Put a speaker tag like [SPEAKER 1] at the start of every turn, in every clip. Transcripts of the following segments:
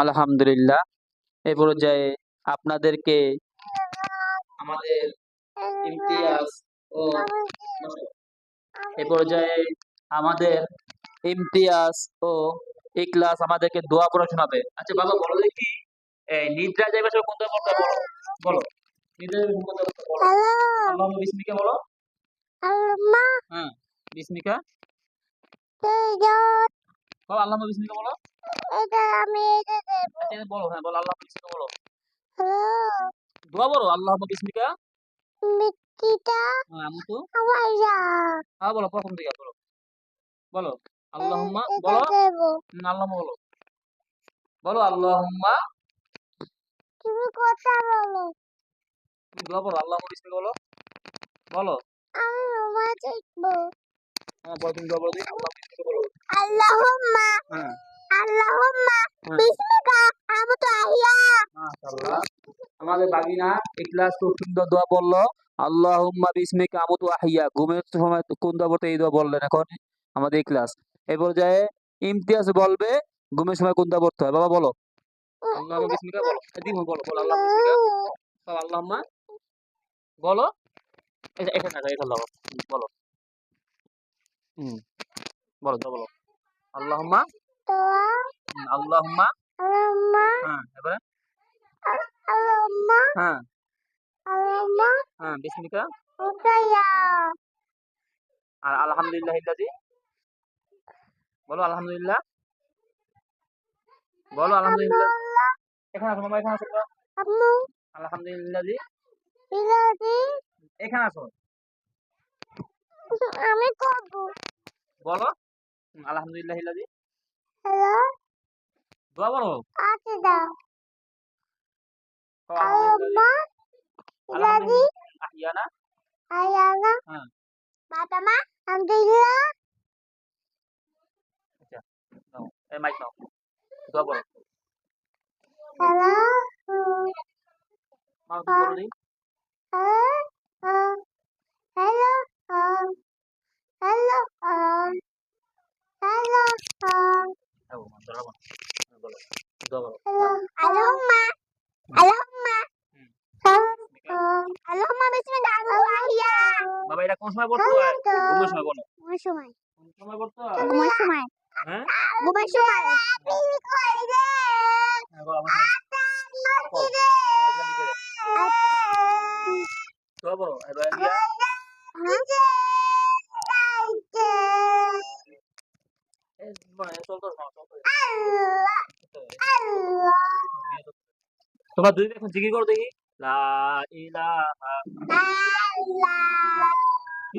[SPEAKER 1] আলহামদুলিল্লাহ। এ পর্যায়ে আপনাদেরকে আমাদের ইমতিয়াজ ও এ পর্যায়ে আমাদের ইমতিয়াজ ও ইখলাস আমাদেরকে দোয়া পড়া শোনাবে। আচ্ছা বাবা বলো দেখি। এই নিদ্রা যাইবার সময় কোন দোয়া বলো? বলো। নিদ্রা যাইবার কোন দোয়া বলো? আল্লাহুম্মা বিসমিকা বলো। হ্যাঁ বিসমিকা। বলো আল্লাহ নবী সিনকে বলো। এটা আমি এটা দেব। আচ্ছা বলো হ্যাঁ বলো আল্লাহ নবী সিনকে বলো। দোয়া বলো আল্লাহ নবী সিনকে মিটিটা হ্যাঁ, আমি তো আওয়াজা হ্যাঁ বলো প্রথম থেকে বলো? বলো আল্লাহুম্মা বলো। আল্লাহ বলো। বলো আল্লাহুম্মা।
[SPEAKER 2] তুমি কথা বলো।
[SPEAKER 1] তুমি দোয়া বলো আল্লাহ নবী সিনকে বলো। বলো।
[SPEAKER 2] আমি নামাজ পড়ব
[SPEAKER 1] হ্যাঁ বলো তুমি দোয়া বলো আল্লাহ আল্লাহুম্মা
[SPEAKER 2] আল্লাহুম্মা
[SPEAKER 1] হ্যাঁ।
[SPEAKER 2] আল্লাহুম্মা
[SPEAKER 1] হ্যাঁ।
[SPEAKER 2] বিসমিকা আমতু আহিয়া।
[SPEAKER 1] মাশাআল্লাহ। আমাদের বাগিনা ইখলাস খুব সুন্দর দোয়া বলল আল্লাহুম্মা বিসমিকা আমুতু আহিয়া। ঘুমের সময় কোন দোয়া এই দোয়া বললেন এখন আমাদের ইখলাস। এই পর্যায়ে ইমতিয়াজ বলবে ঘুমের সময় কোন দোয়া পড়তে হয়? বাবা বলো। আল্লাহুম্মা বিসমিকা বলো। দিমু বলো বলো আল্লাহ বিসমিকা। আল্লাহুম্মা। বলো। এটা এটা না এটা লাও বলো। হুম। বলো তো বলো। আল্লাহুম্মা? আল্লাহুম্মা? হ্যাঁ এবারে?
[SPEAKER 2] আল্লাহুম্মা।
[SPEAKER 1] হ্যাঁ।
[SPEAKER 2] আল্লাহুম্মা।
[SPEAKER 1] হ্যাঁ বিসমিকা আর আলহামদুলিল্লাহ ইল্লাজি। বলো আলহামদুলিল্লাহ। বলো আলহামদুলিল্লাহ। এখানে আসো মামা এখানে আসো। তো।
[SPEAKER 2] আম্মু।
[SPEAKER 1] আলহামদুলিল্লাহ জি। এখানে আসো।
[SPEAKER 2] আমি করব।
[SPEAKER 1] বলো। আলহামদুলিল্লাহ হিলাদি।
[SPEAKER 2] হ্যালো।
[SPEAKER 1] দোয়া বলো
[SPEAKER 2] আচ্ছা দাও। আম্মা হিলাদি।
[SPEAKER 1] আহিয়ানা
[SPEAKER 2] আহিয়ানা
[SPEAKER 1] হ্যাঁ।
[SPEAKER 2] বাবা মা আলহামদুলিল্লাহ।
[SPEAKER 1] আচ্ছা নাও এই মাইক নাও। দোয়া বলো
[SPEAKER 2] হ্যালো।
[SPEAKER 1] মা বলো বাবা এটা কোন সময় পড়তে? হয় ঘুমের সময় বলো।
[SPEAKER 2] ঘুমের সময়।
[SPEAKER 1] কোন সময় পড়তে? হয়
[SPEAKER 2] ঘুমের সময়।
[SPEAKER 1] হ্যাঁ?
[SPEAKER 2] ঘুমের সময়।
[SPEAKER 1] হ্যাঁ। দোয়া বলো এবার মানে চল তো চল তো। তোমরা দুই এখন জিকির করো দেখি। লা ইলাহা কি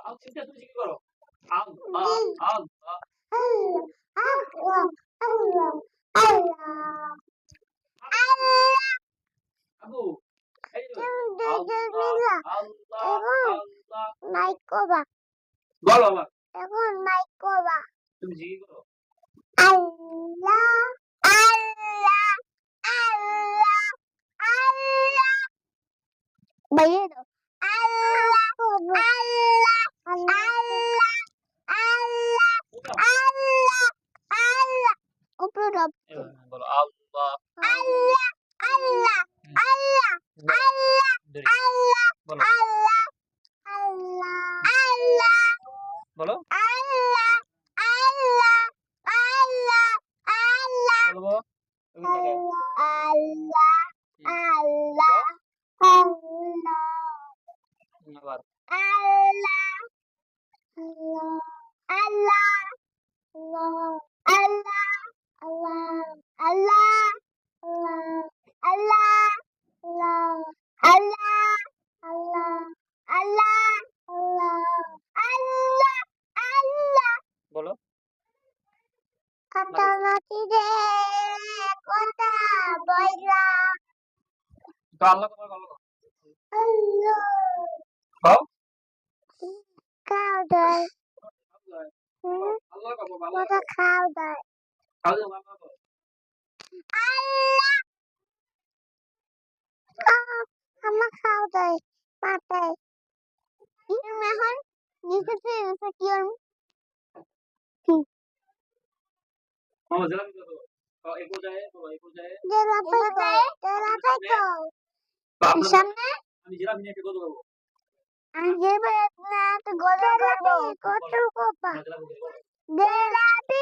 [SPEAKER 1] 아 진짜
[SPEAKER 2] 솔직히
[SPEAKER 1] 걸어.
[SPEAKER 2] এখন নাই করবা
[SPEAKER 1] তুমি জিগি করো
[SPEAKER 2] Rabbim.
[SPEAKER 1] Evet, বলো তো আল্লাহ তোমার ভালো
[SPEAKER 2] কও
[SPEAKER 1] খাও
[SPEAKER 2] দাও
[SPEAKER 1] আল্লাহ। কও
[SPEAKER 2] ভালো খাও দাও
[SPEAKER 1] খাও দাও ভালো কও
[SPEAKER 2] আল্লাহ আমার খাও দাও পাতায় ইরম এখন নিচে ফেলছে কি আর কি
[SPEAKER 1] মামা জেলা কি করো এক পর্যায়ে এক পর্যায়ে
[SPEAKER 2] জেলা পর্যায়ে জেলা
[SPEAKER 1] পর্যায়ে
[SPEAKER 2] সামনে
[SPEAKER 1] আমি জিরাফি নিয়ে
[SPEAKER 2] কত কোপা
[SPEAKER 1] জিরাফি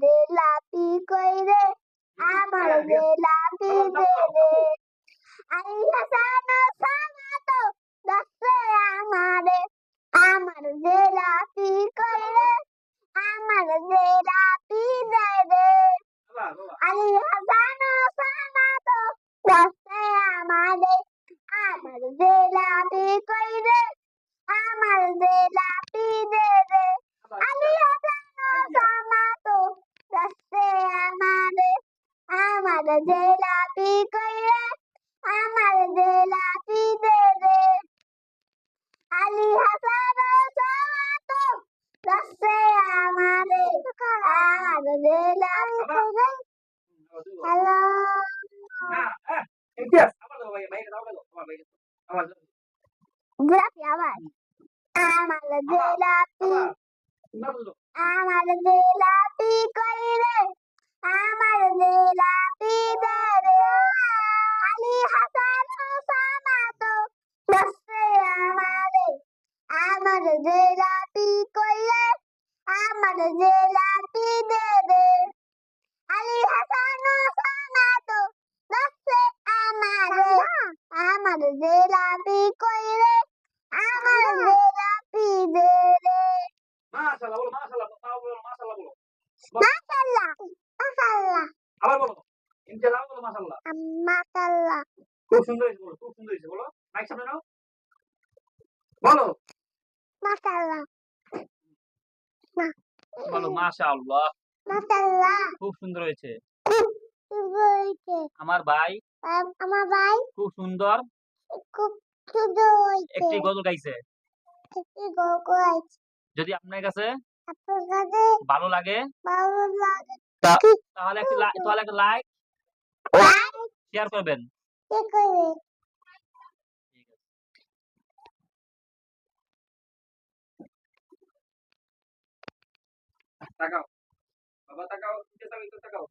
[SPEAKER 2] জেলাপি কইরে আমার জেলাপি দে দে আলী হাসান সামাতো দশে আমারে আমার জেলাপি কইরে আমার জেলাপি দে দে
[SPEAKER 1] বাবা বাবা
[SPEAKER 2] আলী হাসান সামাতো দশে আমারে আমার জেলাপি কইরে আমার জেলাপি দে দে আলী হাসান সামাতো দশে আমারে আমার জেলাপি কইরে আমার জেলাপি দে দে আলী হাসান সামাতো দশে আমারে আমার জেলাপি কইরে হ্যালো।
[SPEAKER 1] হ্যাঁ ইতিহাস আবার দাও ভাই ভাই দাও দাও ভাই আবার দাও
[SPEAKER 2] জিলাপি আমার জিলাপি আমার জিলাপি কইরে আমার লীলা বিদারে আলী হাসান ওসামা তো আমারে। আমার জিলাপি কইলে আমার জিলাপি দেবে আলী হাসান ওসামা তো আমারে। আমার জিলাপি কইলে আমার হ্যাঁ।
[SPEAKER 1] মাশাআল্লাহ খুব সুন্দর হয়েছে বলো খুব সুন্দর হয়েছে বলো। মাইক সামনে নাও। বলো।
[SPEAKER 2] মাশাআল্লাহ
[SPEAKER 1] বলো মাশাআল্লাহ।
[SPEAKER 2] মাশাআল্লাহ
[SPEAKER 1] খুব সুন্দর হয়েছে। আমার ভাই।
[SPEAKER 2] আমার ভাই।
[SPEAKER 1] খুব সুন্দর।
[SPEAKER 2] খুব সুন্দর হইছে
[SPEAKER 1] একটি গজল গাইছে।
[SPEAKER 2] একটি গল্প আছে
[SPEAKER 1] যদি আপনার কাছে
[SPEAKER 2] আপনার কাছে
[SPEAKER 1] ভালো লাগে
[SPEAKER 2] ভালো লাগে।
[SPEAKER 1] তাহলে একটি তাহলে একটা লাইক
[SPEAKER 2] লাইক
[SPEAKER 1] শেয়ার করবেন। তাকাও বাবা তাকাও তাকাও